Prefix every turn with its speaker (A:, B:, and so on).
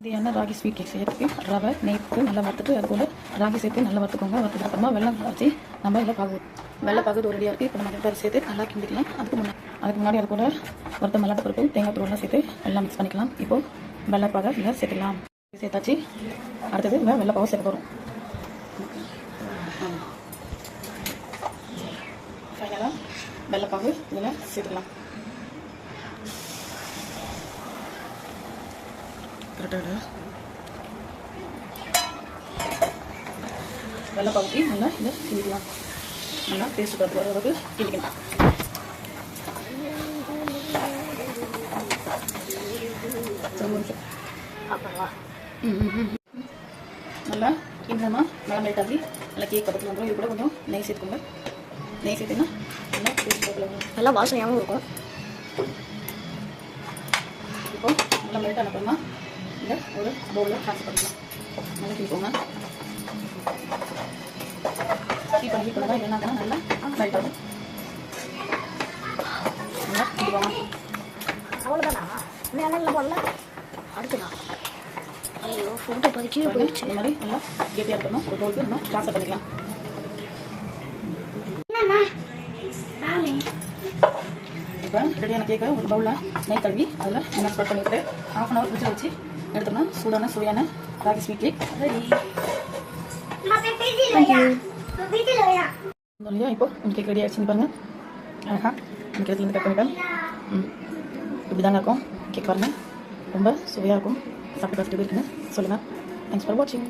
A: இது என்ன ragi sweet cake செய்யறதுக்கு ரவை நெய் நல்லா வறுத்துட்டு அது கூட ராகி சேர்த்து நல்லா வறுத்துக்கோங்க. வறுத்துட்டு அப்புறமா வெள்ளம் வச்சு நம்ம இதில் பாகு வெள்ளை பாகு ஒரு ரெடியாக இருக்குது இப்போ நம்ம அதை சேர்த்து நல்லா கிண்டிக்கலாம். அதுக்கு முன்னாடி அதுக்கு முன்னாடி அது கூட வறுத்த மல்லாட்ட பருப்பு தேங்காய் பொருள்லாம் சேர்த்து எல்லாம் மிக்ஸ் பண்ணிக்கலாம். இப்போ வெள்ளை பாகை இதில் சேர்த்துக்கலாம். சேர்த்தாச்சு. அடுத்தது இங்கே வெள்ளை பாவை சேர்க்க போகிறோம் ஃபைனலாக வெள்ளைப்பாகு இதில் சேர்த்துக்கலாம். கரெக்டாக வெள்ளைப்பாவுக்கு நல்லா இதை கிண்டிக்கலாம் நல்லா டேஸ்ட் பார்த்து வர அளவுக்கு கிண்டிக்கலாம். நல்லா கிண்டமா நல்லா மெல்ட் ஆகி நல்லா கேக் பக்கத்தில் வந்துடும் இது கூட கொஞ்சம் நெய் சேர்த்துக்கோங்க நெய் சேர்த்தீங்கன்னா நல்லா டேஸ்ட் பார்க்கலாம்
B: நல்லா வாசனையாகவும் இருக்கும்.
A: இப்போ நல்லா மெல்ட் ஆன இந்த ஒரு பவுலில் ட்ரான்ஸ்ஃபர் பண்ணிக்கலாம். நல்லா கிண்டிக்கோங்க ஹீட் பண்ணி ஹீட் பண்ணி தான் என்ன நல்லா மெல்ட் ஆகும். நல்லா கிண்டிக்கோங்க
B: அவ்வளோதானா மேலே போடல? அடுத்துதான் ஐயோ ஃபோட்டோ பதிக்கவே
A: பாருங்க,
B: போயிடுச்சு.
A: இந்த மாதிரி நல்லா கெட்டியாக இருக்கணும். ஒரு பவுலுக்கு நம்ம ட்ரான்ஸ்ஃபர் பண்ணிக்கலாம். இப்போ ரெடியான கேக்கை ஒரு பவுலில் நெய் கழுவி அதில் என்ன ஸ்ப்ரெட் பண்ணிவிட்டு ஹாஃப் அன் ஹவர் ஃப்ரிட்ஜில் வச்சு எடுத்தோம்னா சூடான சுவையான ராகி ஸ்வீட் கேக் ரெடி இல்லையா இப்போ உங்கள் கேக் ரெடி ஆகிடுச்சுன்னு பாருங்கள் ஆஹா இந்த இடத்துலேருந்து கட் பண்ணிட்டேன் இப்படி தாங்க இருக்கும். கேக் பாருங்கள் ரொம்ப சுவையாக இருக்கும். சாப்பிட்டு பார்த்துட்டு இருக்குன்னு சொல்லுங்கள் தேங்க்ஸ் ஃபார் வாட்சிங்